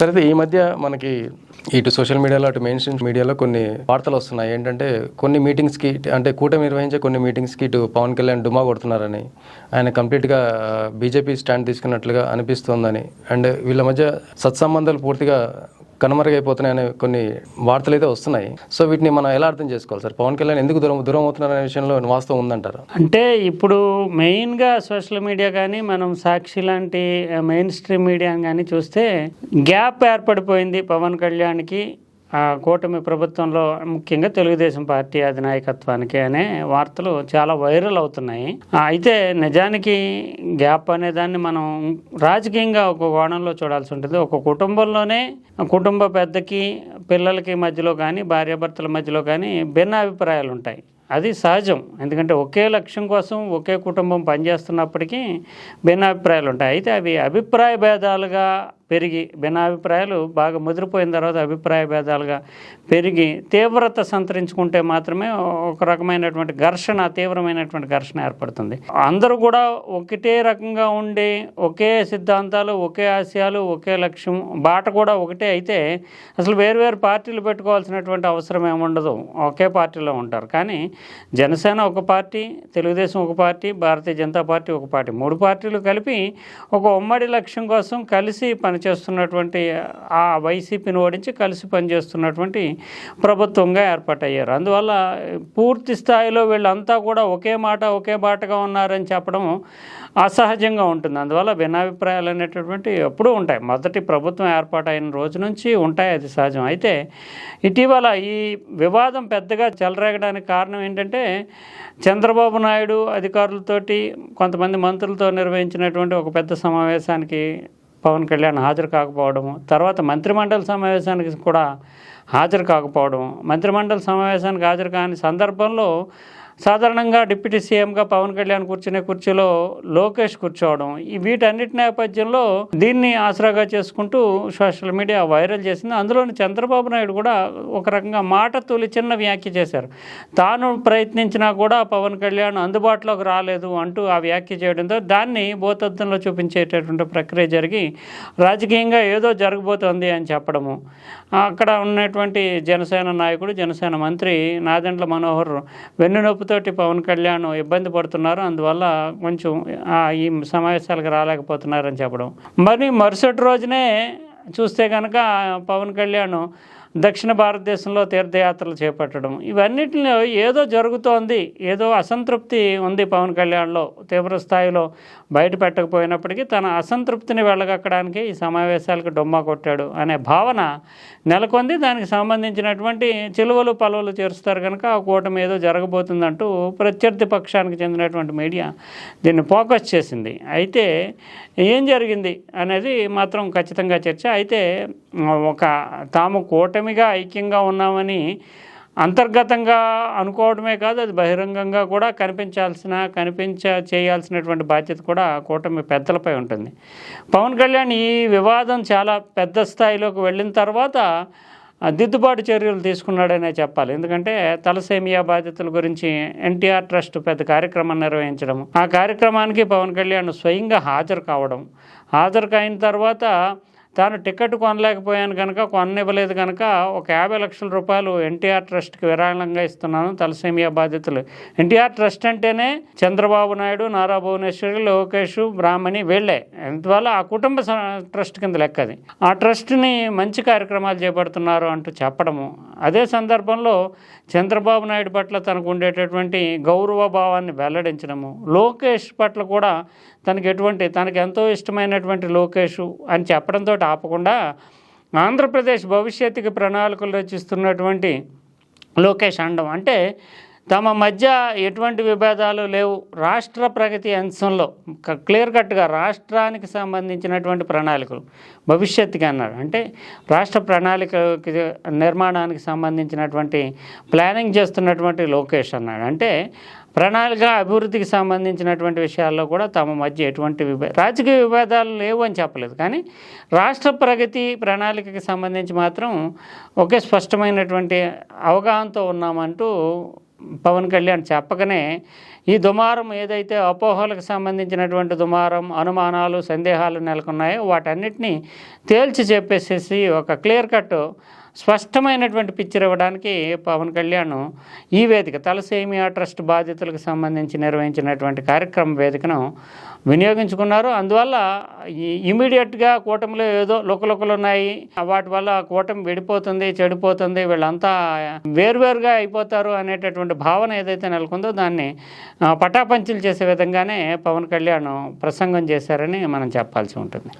సరే ఈ మధ్య మనకి ఇటు సోషల్ మీడియాలో అటు మెయిన్ స్ట్రీమ్ మీడియాలో కొన్ని వార్తలు వస్తున్నాయి. ఏంటంటే కొన్ని మీటింగ్స్కి అంటే కూటమి నిర్వహించే కొన్ని మీటింగ్స్కి ఇటు పవన్ కళ్యాణ్ డుమా కొడుతున్నారని ఆయన కంప్లీట్గా బీజేపీ స్టాండ్ తీసుకున్నట్లుగా అనిపిస్తోందని అండ్ వీళ్ళ మధ్య సత్సంబంధాలు పూర్తిగా కనుమరుగైపోతున్నాయనే కొన్ని వార్తలు అయితే వస్తున్నాయి. సో వీటిని మనం ఎలా అర్థం చేసుకోవాలి సార్? పవన్ కళ్యాణ్ ఎందుకు దూరం దూరం అవుతున్నారనే విషయంలో వాస్తవం ఉందంటారు? అంటే ఇప్పుడు మెయిన్గా సోషల్ మీడియా కానీ మనం సాక్షి లాంటి మెయిన్ స్ట్రీమ్ మీడియా కానీ చూస్తే గ్యాప్ ఏర్పడిపోయింది పవన్ కళ్యాణ్కి. కూటమి ప్రభుత్వంలో ముఖ్యంగా తెలుగుదేశం పార్టీ అధినాయకత్వానికి అనే వార్తలు చాలా వైరల్ అవుతున్నాయి. అయితే నిజానికి గ్యాప్ అనే దాన్ని మనం రాజకీయంగా ఒక కోణంలో చూడాల్సి ఉంటుంది. ఒక కుటుంబంలోనే కుటుంబ పెద్దకి పిల్లలకి మధ్యలో కానీ భార్యాభర్తల మధ్యలో కానీ భిన్న అభిప్రాయాలు ఉంటాయి. అది సహజం. ఎందుకంటే ఒకే లక్ష్యం కోసం ఒకే కుటుంబం పనిచేస్తున్నప్పటికీ భిన్నాభిప్రాయాలు ఉంటాయి. అయితే అవి అభిప్రాయ భేదాలుగా పెరిగి భిన్నాభిప్రాయాలు బాగా ముదిరిపోయిన తర్వాత అభిప్రాయ భేదాలుగా పెరిగి తీవ్రత సంతరించుకుంటే మాత్రమే ఒక రకమైనటువంటి ఘర్షణ తీవ్రమైనటువంటి ఘర్షణ ఏర్పడుతుంది. అందరూ కూడా ఒకటే రకంగా ఉండి ఒకే సిద్ధాంతాలు ఒకే ఆశయాలు ఒకే లక్ష్యం బాట కూడా ఒకటే అయితే అసలు వేరువేరు పార్టీలు పెట్టుకోవాల్సినటువంటి అవసరం ఏముండదు ఒకే పార్టీలో ఉంటారు. కానీ జనసేన ఒక పార్టీ తెలుగుదేశం ఒక పార్టీ భారతీయ జనతా పార్టీ ఒక పార్టీ. మూడు పార్టీలు కలిపి ఒక ఉమ్మడి లక్ష్యం కోసం కలిసి పని పనిచేస్తున్నటువంటి ఆ వైసీపీని ఓడించి కలిసి పనిచేస్తున్నటువంటి ప్రభుత్వంగా ఏర్పాటయ్యారు. అందువల్ల పూర్తి స్థాయిలో వీళ్ళంతా కూడా ఒకే మాట ఒకే బాటగా ఉన్నారని చెప్పడం అసహజంగా ఉంటుంది. అందువల్ల భిన్నాభిప్రాయాలు అనేటటువంటి ఎప్పుడూ ఉంటాయి. మొదటి ప్రభుత్వం ఏర్పాటైన రోజు నుంచి ఉంటాయి అది సహజం. అయితే ఇటీవల ఈ వివాదం పెద్దగా చెలరేగడానికి కారణం ఏంటంటే చంద్రబాబు నాయుడు అధికారులతోటి కొంతమంది మంత్రులతో నిర్వహించినటువంటి ఒక పెద్ద సమావేశానికి పవన్ కళ్యాణ్ హాజరు కాకపోవడం తర్వాత మంత్రిమండలి సమావేశానికి కూడా హాజరు కాకపోవడం మంత్రిమండలి సమావేశానికి హాజరు కాని సందర్భంలో సాధారణంగా డిప్యూటీ సీఎంగా పవన్ కళ్యాణ్ కూర్చునే కుర్చీలో లోకేష్ కూర్చోవడం ఈ వీటన్నిటి నేపథ్యంలో దీన్ని ఆసరాగా చేసుకుంటూ సోషల్ మీడియా వైరల్ చేసింది. అందులోని చంద్రబాబు నాయుడు కూడా ఒక రకంగా మాట తొలి చిన్న వ్యాఖ్య చేశారు. తాను ప్రయత్నించినా కూడా పవన్ కళ్యాణ్ అందుబాటులోకి రాలేదు అంటూ ఆ వ్యాఖ్య చేయడంతో దాన్ని భూతత్వంలో చూపించేటటువంటి ప్రక్రియ జరిగి రాజకీయంగా ఏదో జరగబోతోంది అని చెప్పడము. అక్కడ ఉన్నటువంటి జనసేన నాయకుడు జనసేన మంత్రి నాదెండ్ల మనోహర్ తోటి పవన్ కళ్యాణ్ ఇబ్బంది పడుతున్నారు. అందువల్ల కొంచెం ఈ సమావేశాలకు రాలేకపోతున్నారని చెప్పడం. మరి మరుసటి రోజునే చూస్తే కనుక పవన్ కళ్యాణ్ దక్షిణ భారతదేశంలో తీర్థయాత్రలు చేపట్టడం. ఇవన్నిటిలో ఏదో జరుగుతోంది ఏదో అసంతృప్తి ఉంది పవన్ కళ్యాణ్లో. తీవ్ర స్థాయిలో బయట పెట్టకపోయినప్పటికీ తన అసంతృప్తిని వెళ్ళగక్కడానికి ఈ సమావేశాలకు డొమ్మా కొట్టాడు అనే భావన నెలకొంది. దానికి సంబంధించినటువంటి చిలువలు పలువలు చేరుస్తారు కనుక ఆ కూటమి ఏదో జరగబోతుందంటూ ప్రత్యర్థి పక్షానికి చెందినటువంటి మీడియా దీన్ని ఫోకస్ చేసింది. అయితే ఏం జరిగింది అనేది మాత్రం ఖచ్చితంగా చర్చ. అయితే ఒక తాము కూటమిగా ఐక్యంగా ఉన్నామని అంతర్గతంగా అనుకోవడమే కాదు అది బహిరంగంగా కూడా కనిపించాల్సిన కనిపించ చేయాల్సినటువంటి బాధ్యత కూడా కూటమి పెద్దలపై ఉంటుంది. పవన్ కళ్యాణ్ ఈ వివాదం చాలా పెద్ద స్థాయిలోకి వెళ్ళిన తర్వాత దిద్దుబాటు చర్యలు తీసుకున్నాడనే చెప్పాలి. ఎందుకంటే తలసేమియా బాధ్యతల గురించి ఎన్టీఆర్ ట్రస్ట్ పెద్ద కార్యక్రమం నిర్వహించడం ఆ కార్యక్రమానికి పవన్ కళ్యాణ్ స్వయంగా హాజరు కావడం హాజరు కాయిన తర్వాత తాను టికెట్ కొనలేకపోయాను కనుక కొననివ్వలేదు కనుక ఒక యాభై లక్షల రూపాయలు ఎన్టీఆర్ ట్రస్ట్కి విరాళంగా ఇస్తున్నాను. తలసేమియా బాధ్యతలు. ఎన్టీఆర్ ట్రస్ట్ అంటేనే చంద్రబాబు నాయుడు నారా భువనేశ్వరి లోకేష్ బ్రాహ్మణి వీళ్ళే. అందువల్ల ఆ కుటుంబ స- ట్రస్ట్ కింద లెక్క అది. ఆ ట్రస్ట్ని మంచి కార్యక్రమాలు చేపడుతున్నారు అంటూ చెప్పడము. అదే సందర్భంలో చంద్రబాబు నాయుడు పట్ల తనకు ఉండేటటువంటి గౌరవ భావాన్ని వెల్లడించడము. లోకేష్ పట్ల కూడా తనకి ఎటువంటి తనకు ఎంతో ఇష్టమైనటువంటి లోకేష్ అని చెప్పడంతో ఆపకుండా ఆంధ్రప్రదేశ్ భవిష్యత్తుకి ప్రణాళికలు రచిస్తున్నటువంటి లోకేష్ అండం. అంటే తమ మధ్య ఎటువంటి విభేదాలు లేవు. రాష్ట్ర ప్రగతి అంశంలో క్లియర్ కట్గా రాష్ట్రానికి సంబంధించినటువంటి ప్రణాళికలు భవిష్యత్తుకి అన్నాడు అంటే రాష్ట్ర ప్రణాళికకి నిర్మాణానికి సంబంధించినటువంటి ప్లానింగ్ చేస్తున్నటువంటి లోకేష్ అన్నాడు. అంటే ప్రణాళిక అభివృద్ధికి సంబంధించినటువంటి విషయాల్లో కూడా తమ మధ్య ఎటువంటి విభే రాజకీయ విభేదాలు లేవు అని చెప్పలేదు. కానీ రాష్ట్ర ప్రగతి ప్రణాళికకి సంబంధించి మాత్రం ఒకే స్పష్టమైనటువంటి అవగాహనతో ఉన్నామంటూ పవన్ కళ్యాణ్ చెప్పకనే ఈ దుమారం ఏదైతే అపోహలకు సంబంధించినటువంటి దుమారం అనుమానాలు సందేహాలు నెలకొన్నాయో వాటన్నిటినీ తేల్చి చెప్పేసేసి ఒక క్లియర్ కట్ స్పష్టమైనటువంటి పిక్చర్ ఇవ్వడానికి పవన్ కళ్యాణ్ ఈ వేదిక తలసేమియా ట్రస్ట్ బాధితులకు సంబంధించి నిర్వహించినటువంటి కార్యక్రమ వేదికను వినియోగించుకున్నారు. అందువల్ల ఇమీడియట్గా కూటమిలో ఏదో లుకలుకలు ఉన్నాయి. వాటి వల్ల కూటమి విడిపోతుంది చెడిపోతుంది. వీళ్ళంతా వేరువేరుగా అయిపోతారు అనేటటువంటి భావన ఏదైతే నెలకొందో దాన్ని పటాపంచలు చేసే విధంగానే పవన్ కళ్యాణ్ ప్రసంగం చేశారని మనం చెప్పాల్సి ఉంటుంది.